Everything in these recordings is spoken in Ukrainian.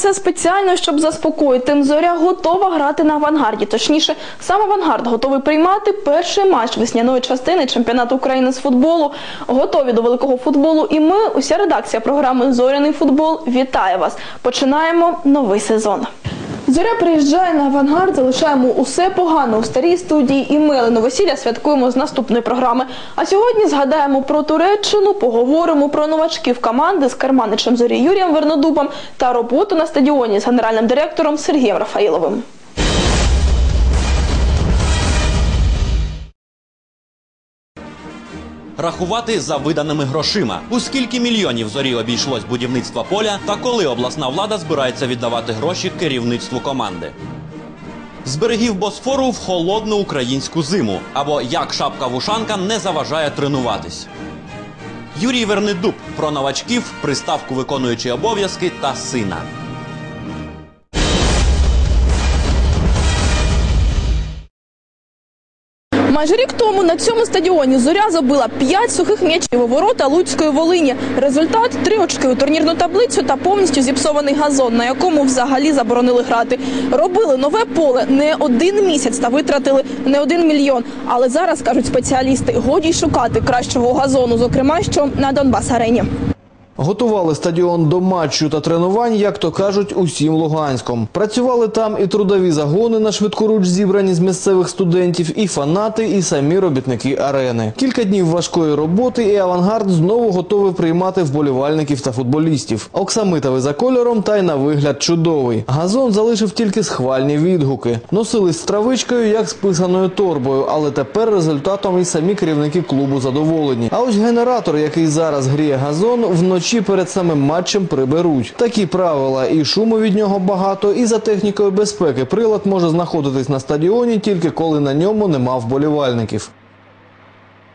це спеціально, щоб заспокоїти. Зоря готова грати на авангарді. Точніше, сам авангард готовий приймати перший матч весняної частини чемпіонату України з футболу. Готові до великого футболу. І ми, уся редакція програми Зоряний футбол, вітає вас. Починаємо новий сезон. Зоря приїжджає на авангард, залишаємо усе погано у старій студії і ми новосілля святкуємо з наступної програми. А сьогодні згадаємо про Туреччину, поговоримо про новачків команди з керманичем зорі Юрієм Вернодубом та роботу на стадіоні з генеральним директором Сергієм Рафаїловим. Рахувати за виданими грошима. У скільки мільйонів зорі обійшлось будівництво поля та коли обласна влада збирається віддавати гроші керівництву команди. З берегів Босфору в холодну українську зиму. Або як шапка вушанка не заважає тренуватись. Юрій Вернедуб про новачків, приставку виконуючи обов'язки та сина. Майже рік тому на цьому стадіоні зоря забила 5 сухих м'ячів у ворота Луцької Волині. Результат три очки у турнірну таблицю та повністю зіпсований газон, на якому взагалі заборонили грати. Робили нове поле не один місяць та витратили не один мільйон. Але зараз кажуть спеціалісти, годі шукати кращого газону, зокрема що на Донбас арені. Готували стадіон до матчу та тренувань, як то кажуть, усім Луганськом. Працювали там і трудові загони на швидкоруч зібрані з місцевих студентів, і фанати, і самі робітники арени. Кілька днів важкої роботи, і авангард знову готовий приймати вболівальників та футболістів. Оксамитовий за кольором та й на вигляд чудовий. Газон залишив тільки схвальні відгуки. Носились з травичкою, як з писаною торбою, але тепер результатом і самі керівники клубу задоволені. А ось генератор, який зараз гріє газон, вночі перед самим матчем приберуть. Такі правила, і шуму від нього багато, і за технікою безпеки прилад може знаходитись на стадіоні тільки коли на ньому нема вболівальників.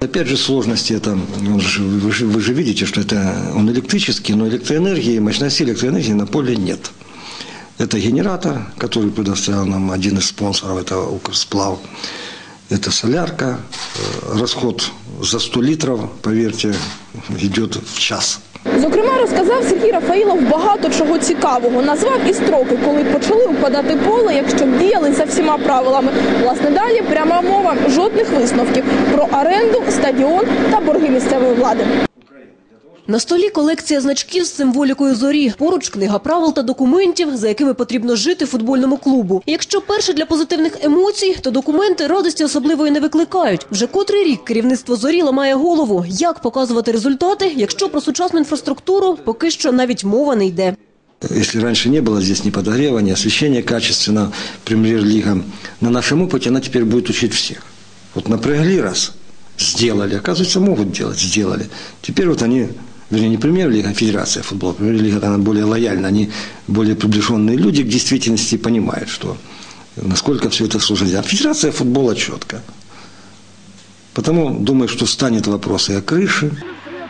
Опять же сложности это, он же- вы, же, вы же видите, что это он электрический, но электроэнергии, мощности электроэнергии на поле нет. Это генератор, который предоставил нам один из спонсоров, это Укрсплав. Это солярка. Э, Расход за 100 литров, поверьте, идет в час. Зокрема, розказав Сергій Рафаїлов багато чого цікавого. Назвав і строки, коли почали впадати поле, якщо діяли за всіма правилами. Власне, далі пряма мова жодних висновків про оренду, стадіон та борги місцевої влади. На столі колекція значків з символікою зорі. Поруч книга правил та документів, за якими потрібно жити футбольному клубу. І якщо перше для позитивних емоцій, то документи радості особливої не викликають. Вже котрий рік керівництво зорі ламає голову, як показувати результати, якщо про сучасну інфраструктуру поки що навіть мова не йде. Если раньше не было здесь ни подогрева, ни освещения качественно, премьер-лига, на нашем опыте она теперь будет учить всех. Вот напрягли раз, сделали, оказывается, могут делать, сделали. Теперь вот они, вернее, не премьер-лига, а федерация футбола. Премьер-лига, она более лояльна, они более приближенные люди к действительности понимают, что насколько все это сложно. А федерация футбола четко. Потому думаю, что станет вопрос и о крыше,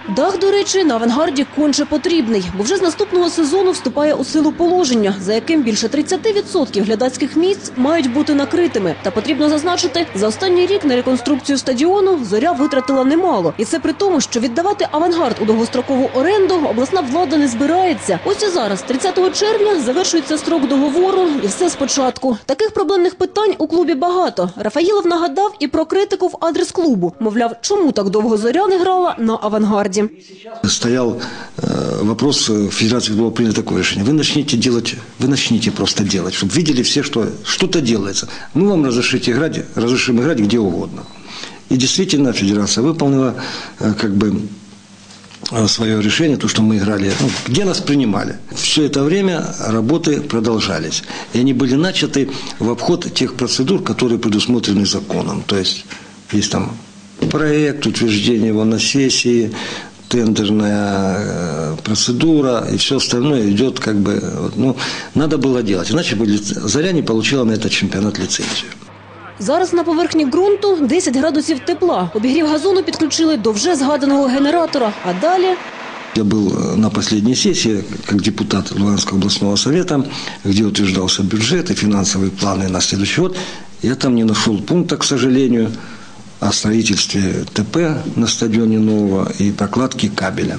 Дах, до речі, на авангарді конче потрібний, бо вже з наступного сезону вступає у силу положення, за яким більше 30% глядацьких місць мають бути накритими. Та потрібно зазначити, за останній рік на реконструкцію стадіону зоря витратила немало, і це при тому, що віддавати авангард у довгострокову оренду обласна влада не збирається. Ось і зараз, 30 червня, завершується строк договору, і все спочатку. Таких проблемних питань у клубі багато. Рафаїлов нагадав і про критику в адрес клубу. Мовляв, чому так довго зоря не грала на авангарді. Стоял э, вопрос, э, в Федерации было принято такое решение. Вы начните делать, вы начните просто делать, чтобы видели все, что что-то делается. Мы вам разрешите играть, разрешим играть где угодно. И действительно Федерация выполнила э, как бы э, свое решение, то, что мы играли, ну, где нас принимали. Все это время работы продолжались. И они были начаты в обход тех процедур, которые предусмотрены законом. То есть есть там проект, утверждение его на сессии, тендерная э, процедура и все остальное идет как бы, вот, ну, надо было делать. Иначе бы лиц- Заря не получила на этот чемпионат лицензию. Зараз на поверхні ґрунту 10 градусів тепла. Обігрів газону підключили до вже згаданого генератора. А далі Я был э, на последней сессии как депутат Луганского областного совета, где утверждался бюджет и финансовые планы на следующий год. Я там не нашел пункта, к сожалению, о строительстве ТП на стадионе нового и прокладке кабеля.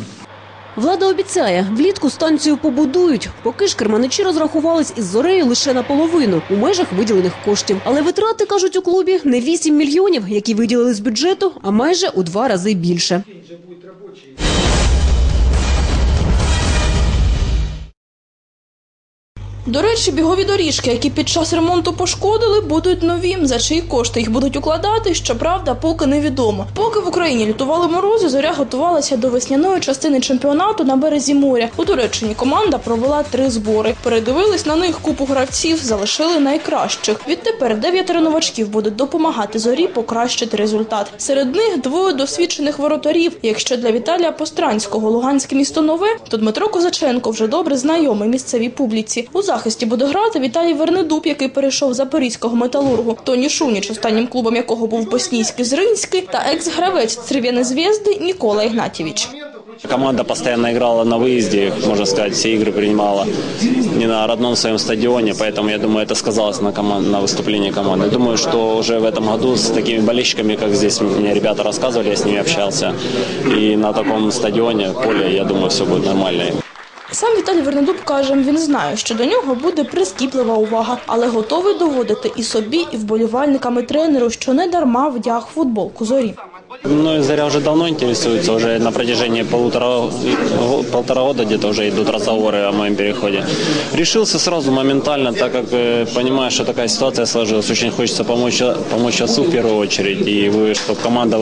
Влада обіцяє, влітку станцію побудують. Поки ж керманичі розрахувались із зорею лише наполовину у межах виділених коштів. Але витрати кажуть у клубі не 8 мільйонів, які виділили з бюджету, а майже у два рази більше. До речі, бігові доріжки, які під час ремонту пошкодили, будуть нові. За чиї кошти їх будуть укладати, щоправда, поки невідомо. Поки в Україні лютували морози, зоря готувалася до весняної частини чемпіонату на березі моря. У Туреччині команда провела три збори. Передивились на них купу гравців, залишили найкращих. Відтепер дев'ятеро новачків будуть допомагати зорі покращити результат. Серед них двоє досвідчених воротарів. Якщо для Віталія Постранського Луганське місто нове, то Дмитро Козаченко вже добре знайомий місцевій публіці. У захисті буде грати Віталій Вернедуб, який перейшов з запорізького металургу. Тоні Шуніч, останнім клубом якого був Боснійський Зринський, та екс-гравець Церв'яни зв'язди Нікола Ігнатєвич. Команда постоянно играла на выезде, можно сказать, все игры принимала не на родном своем стадионе, поэтому я думаю, это сказалось на, команд... на выступлении команды. Думаю, что уже в этом году с такими болельщиками, как здесь мне ребята рассказывали, я с ними общался, и на таком стадионе, поле, я думаю, все будет нормально. Сам Віталій Вернедуб каже, він знає, що до нього буде прискіплива увага, але готовий доводити і собі, і вболівальникам і тренеру, що не дарма вдяг футболку зорі. И Заря уже давно интересуется, уже на протяжении полутора, полтора года где-то уже идут разговоры о моем переходе. Решился сразу, моментально, так как э, понимаю, что такая ситуация сложилась. Очень хочется помочь, помочь отцу в первую очередь, и вы, чтобы команда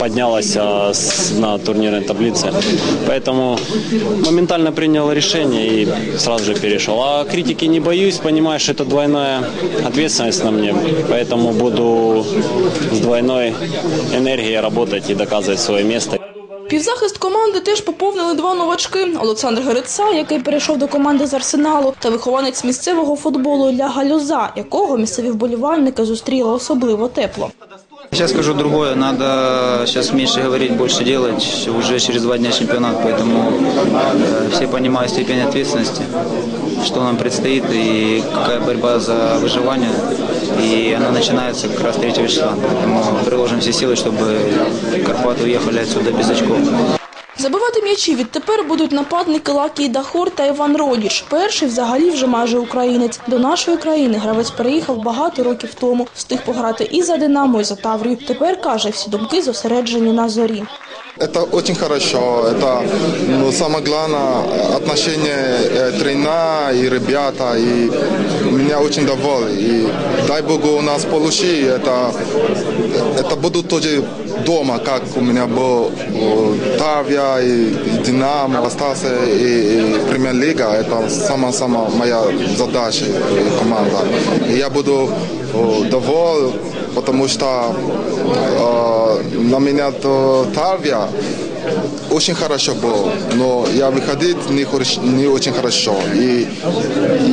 поднялась а, на турнирной таблице. Поэтому моментально принял решение и сразу же перешел. А критики не боюсь, понимаю, что это двойная ответственность на мне, поэтому буду с двойной энергией работать и доказывать свое место. Півзахист команди теж поповнили два новачки: Олександр Грица, який перейшов до команди з Арсеналу, та вихованець місцевого футболу Ля Галюза, якого місцеві вболівальники зустріли особливо тепло. Сейчас скажу другое, надо сейчас меньше говорить, больше делать. Уже через два дня чемпионат, поэтому э, все понимают степень ответственности, что нам предстоит и какая борьба за выживание. И она начинается как раз 3 числа. Поэтому приложим все силы, чтобы Карпаты уехали отсюда без очков. Забивати м'ячі відтепер будуть нападники Лакій Дахор та Іван Родіч. Перший взагалі вже майже українець. До нашої країни гравець переїхав багато років тому. Встиг пограти і за Динамо, і за Таврію. Тепер каже, всі думки зосереджені на зорі. Это очень хорошо. Это ну, самое главное отношение э, тренера и ребята. И меня очень довольны. И дай богу у нас получи. Это, это буду тоже дома, как у меня был э, Тавия и, и Динамо, остался и, и Премьер-лига. Это самая-самая моя задача и команда. И я буду э, доволен, потому что э, на меня то Тавия очень хорошо было, но я выходил не, не очень хорошо. И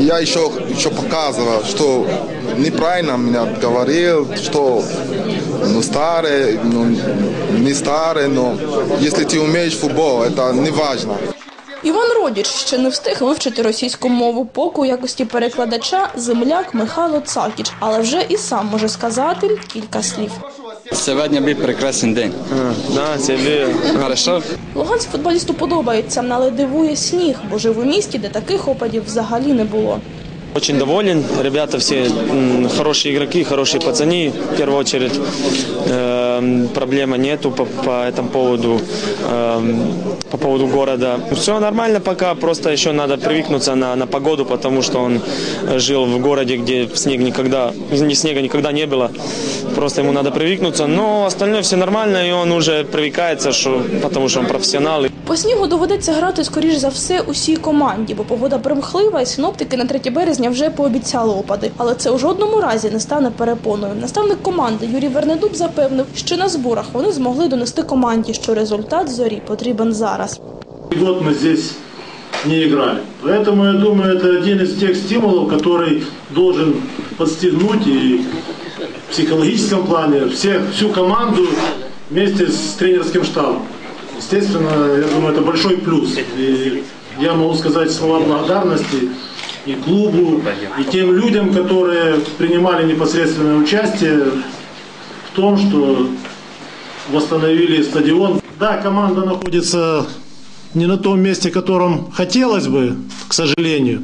я еще, еще показывал, что неправильно меня говорил, что ну, старый, ну, не старый, но если ты умеешь футбол, это не важно. Іван Родіч ще не встиг вивчити російську мову, поки у якості перекладача земляк Михайло Цакіч, але вже і сам може сказати кілька слів. Сьогодні був прекрасний день. Да, тебе хорошо? Луганськ футболісту подобається, але дивує сніг, бо жив у місті, де таких опадів взагалі не було. Очень доволен. Ребята все хорошие игроки, хорошие пацаны. В первую очередь эм, проблемы нету по, по этому поводу, эм, по поводу города. Все нормально пока, просто еще надо привыкнуться на, на погоду, потому что он жил в городе, где снег никогда, ни снега никогда не было. Просто ему надо привыкнуться. Но остальное все нормально, и он уже привыкается, что, потому что он профессионал. По снігу доведеться грати, скоріш за все, усій команді, бо погода примхлива, і синоптики на 3 березня вже пообіцяли опади. Але це у жодному разі не стане перепоною. Наставник команди Юрій Вернедуб запевнив, що на зборах вони змогли донести команді, що результат зорі потрібен зараз. год мы здесь не играли. Поэтому я думаю, это один из тех стимулов, который должен подстегнуть и в психологическом плане всех, всю команду вместе с тренерским штабом. Естественно, я думаю, это большой плюс. И я могу сказать слова благодарности и клубу, и тем людям, которые принимали непосредственное участие том, что восстановили стадион. Да, команда находится не на том месте, котором хотелось бы, к сожалению.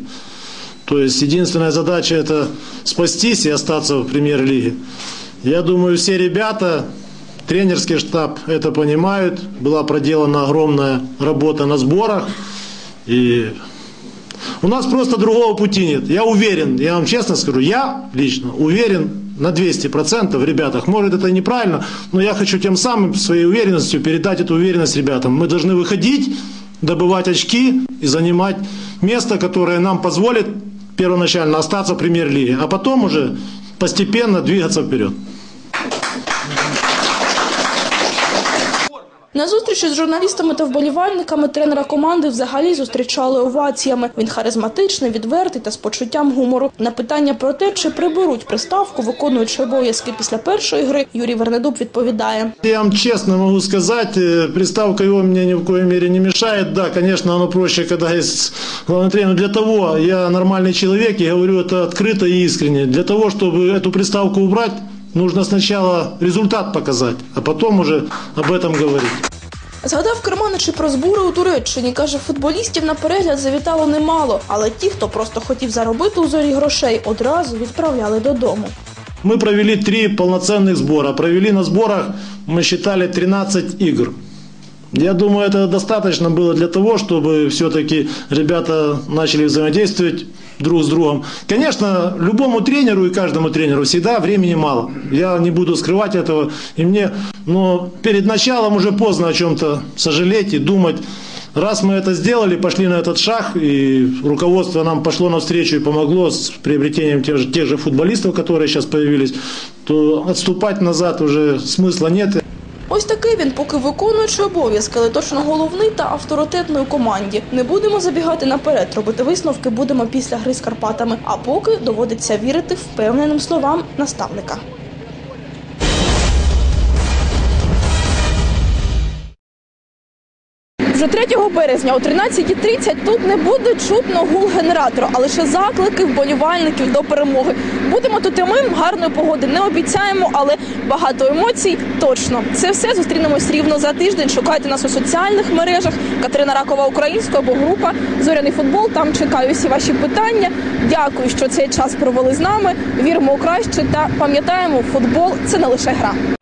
То есть единственная задача это спастись и остаться в премьер-лиге. Я думаю, все ребята, тренерский штаб это понимают. Была проделана огромная работа на сборах. И у нас просто другого пути нет. Я уверен, я вам честно скажу, я лично уверен на 200% в ребятах. Может это неправильно, но я хочу тем самым своей уверенностью передать эту уверенность ребятам. Мы должны выходить, добывать очки и занимать место, которое нам позволит первоначально остаться в премьер-лиге, а потом уже постепенно двигаться вперед. На зустрічі з журналістами та вболівальниками тренера команди взагалі зустрічали оваціями. Він харизматичний, відвертий та з почуттям гумору. На питання про те, чи приберуть приставку, виконуючи обов'язки після першої гри, Юрій Вернедуб відповідає. Я вам честно могу сказать, э, приставка его мне ни в коей мере не мешает. Да, конечно, оно проще, когда есть главный тренер. Для того я нормальный человек и говорю это открыто и искренне. Для того, чтобы эту приставку убрать, нужно сначала результат показать, а потом уже об этом говорить. Згадав Керманич і про збори у Туреччині. Каже, футболістів на перегляд завітало немало, але ті, хто просто хотів заробити у зорі грошей, одразу відправляли додому. Мы провели три полноценных сбора. Провели на сборах, мы считали, 13 игр. Я думаю, это достаточно было для того, чтобы все-таки ребята начали взаимодействовать Друг с другом. Конечно, любому тренеру и каждому тренеру всегда времени мало. Я не буду скрывать этого. И мне, но перед началом уже поздно о чем-то сожалеть и думать. Раз мы это сделали, пошли на этот шаг, и руководство нам пошло навстречу и помогло с приобретением тех же, тех же футболистов, которые сейчас появились, то отступать назад уже смысла нет. Ось такий він, поки виконуючи обов'язки, але точно головний та авторитетної команді. Не будемо забігати наперед, робити висновки будемо після гри з Карпатами. А поки доводиться вірити впевненим словам наставника. Вже 3 березня о 13.30 тут не буде чутно гул генератора, а лише заклики вболівальників до перемоги. Будемо тут і ми, гарної погоди не обіцяємо, але багато емоцій точно. Це все зустрінемось рівно за тиждень. Шукайте нас у соціальних мережах. Катерина Ракова Українська або група Зоряний футбол. Там чекаю всі ваші питання. Дякую, що цей час провели з нами. Віримо у краще та пам'ятаємо, футбол це не лише гра.